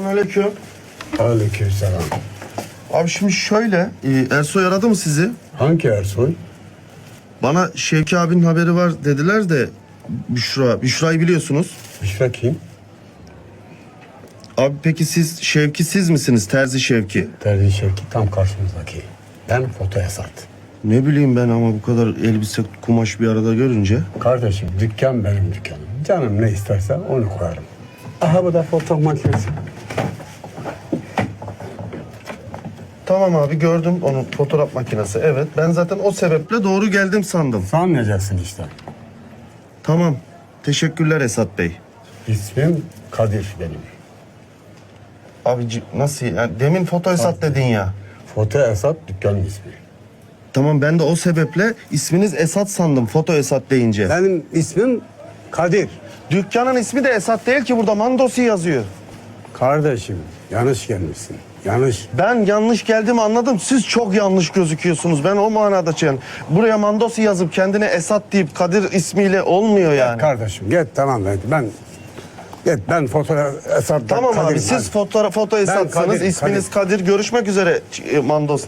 Aleyküm. Aleykümselam. Abi şimdi şöyle, e, Ersoy aradı mı sizi? Hangi Ersoy? Bana Şevki abinin haberi var dediler de Büşra, Büşra'yı biliyorsunuz. Büşra kim? Abi peki siz Şevki siz misiniz? Terzi Şevki. Terzi Şevki tam karşımızdaki. Ben fotoya sat. Ne bileyim ben ama bu kadar elbise kumaş bir arada görünce. Kardeşim dükkan benim dükkanım. Canım ne isterse onu koyarım. Aha bu da foto makinesi. Tamam abi gördüm onun fotoğraf makinesi. Evet ben zaten o sebeple doğru geldim sandım. Sanmayacaksın işte. Tamam. Teşekkürler Esat Bey. İsmim Kadir benim. Abi c- nasıl yani demin foto Esat dedin ya. Foto Esat dükkanın ismi. Tamam ben de o sebeple isminiz Esat sandım foto Esat deyince. Benim ismim Kadir. Dükkanın ismi de Esat değil ki burada Mandosi yazıyor. Kardeşim yanlış gelmişsin. Yanlış. Ben yanlış geldiğimi anladım. Siz çok yanlış gözüküyorsunuz. Ben o manada şey. Buraya Mandosi yazıp kendine Esat deyip Kadir ismiyle olmuyor yani. Kardeşim git tamam ben. Ben git ben foto Esat Tamam abi Kadir'im, siz hadi. foto Esat'sanız Kadir, isminiz Kadir. Görüşmek üzere e, Mandos.